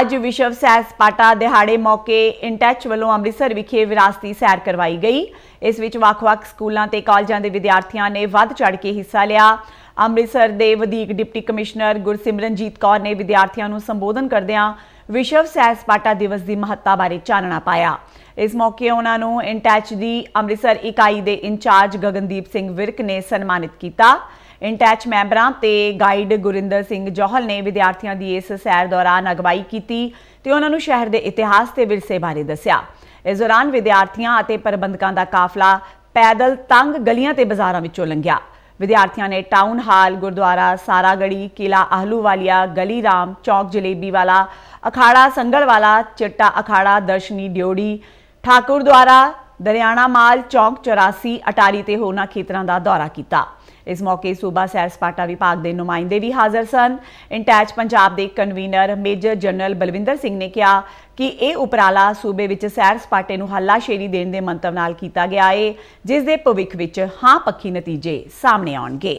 ਅੱਜ ਵਿਸ਼ਵ ਸੈਰ ਸਪਾਟਾ ਦਿਹਾੜੇ ਮੌਕੇ ਇੰਟੈਚ ਵੱਲੋਂ ਅੰਮ੍ਰਿਤਸਰ ਵਿਖੇ ਵਿਰਾਸਤੀ ਸੈਰ ਕਰਵਾਈ ਗਈ। ਇਸ ਵਿੱਚ ਵੱਖ-ਵੱਖ ਸਕੂਲਾਂ ਤੇ ਕਾਲਜਾਂ ਦੇ ਵਿਦਿਆਰਥੀਆਂ ਨੇ ਵੱਧ ਚੜ ਕੇ ਹਿੱਸਾ ਲਿਆ। ਅੰਮ੍ਰਿਤਸਰ ਦੇ ਵਧੀਕ ਡਿਪਟੀ ਕਮਿਸ਼ਨਰ ਗੁਰਸਿਮਰਨਜੀਤ ਕੌਰ ਨੇ ਵਿਦਿਆਰਥੀਆਂ ਨੂੰ ਸੰਬੋਧਨ ਕਰਦਿਆਂ ਵਿਸ਼ਵ ਸੈਰ ਸਪਾਟਾ ਦਿਵਸ ਦੀ ਮਹੱਤਤਾ ਬਾਰੇ ਚਾਨਣਾ ਪਾਇਆ। ਇਸ ਮੌਕੇ ਉਹਨਾਂ ਨੂੰ ਇੰਟੈਚ ਦੀ ਅੰਮ੍ਰਿਤਸਰ ਇਕਾਈ ਦੇ ਇੰਚਾਰਜ ਗਗਨਦੀਪ ਸਿੰਘ ਵਿਰਕ ਨੇ ਸਨਮਾਨਿਤ ਕੀਤਾ। ਇੰਟੈਚ ਮੈਂਬਰਾਂ ਤੇ ਗਾਈਡ ਗੁਰਿੰਦਰ ਸਿੰਘ ਜੋਹਲ ਨੇ ਵਿਦਿਆਰਥੀਆਂ ਦੀ ਇਸ ਸੈਰ ਦੌਰਾਨ ਅਗਵਾਈ ਕੀਤੀ ਤੇ ਉਹਨਾਂ ਨੂੰ ਸ਼ਹਿਰ ਦੇ ਇਤਿਹਾਸ ਤੇ ਵਿਰਸੇ ਬਾਰੇ ਦੱਸਿਆ। ਇਸ ਦੌਰਾਨ ਵਿਦਿਆਰਥੀਆਂ ਅਤੇ ਪ੍ਰਬੰਧਕਾਂ ਦਾ ਕਾਫਲਾ ਪੈਦਲ ਤੰਗ ਗਲੀਆਂ ਤੇ ਬਾਜ਼ਾਰਾਂ ਵਿੱਚੋਂ ਲੰਘਿਆ। ਵਿਦਿਆਰਥੀਆਂ ਨੇ ਟਾਊਨ ਹਾਲ ਗੁਰਦੁਆਰਾ, ਸਾਰਾਗੜੀ ਕਿਲਾ ਆਹਲੂਵਾਲੀਆ ਗਲੀ ਰਾਮ ਚੌਕ ਜਲੇਬੀ ਵਾਲਾ, ਅਖਾੜਾ ਸੰਗਲ ਵਾਲਾ, ਚਿੱਟਾ ਅਖਾੜਾ, ਦਰਸ਼ਨੀ ਡਿਓੜੀ ਠਾਕੁਰ ਦੁਆਰਾ ਦਰਿਆਣਾ ਮਾਲ ਚੌਕ 84 ਅਟਾਰੀ ਤੇ ਹੋਰਨਾਂ ਖੇਤਰਾਂ ਦਾ ਦੌਰਾ ਕੀਤਾ। ਇਸ ਮੌਕੇ ਸੂਬਾ ਸੈਰ ਸਪਾਟਾ ਵਿਭਾਗ ਦੇ ਨੁਮਾਇੰਦੇ ਵੀ ਹਾਜ਼ਰ ਸਨ। ਇੰਟੈਚ ਪੰਜਾਬ ਦੇ convener major general Balwinder Singh ਨੇ ਕਿਹਾ ਕਿ ਇਹ ਉਪਰਾਲਾ ਸੂਬੇ ਵਿੱਚ ਸੈਰ ਸਪਾਟੇ ਨੂੰ ਹੱਲਾਸ਼ੇਰੀ ਦੇਣ ਦੇ ਮੰਤਵ ਨਾਲ ਕੀਤਾ ਗਿਆ ਹੈ ਜਿਸ ਦੇ ਭਵਿੱਖ ਵਿੱਚ ਹਾਂ ਪੱਖੀ ਨਤੀਜੇ ਸਾਹਮਣੇ ਆਉਣਗੇ।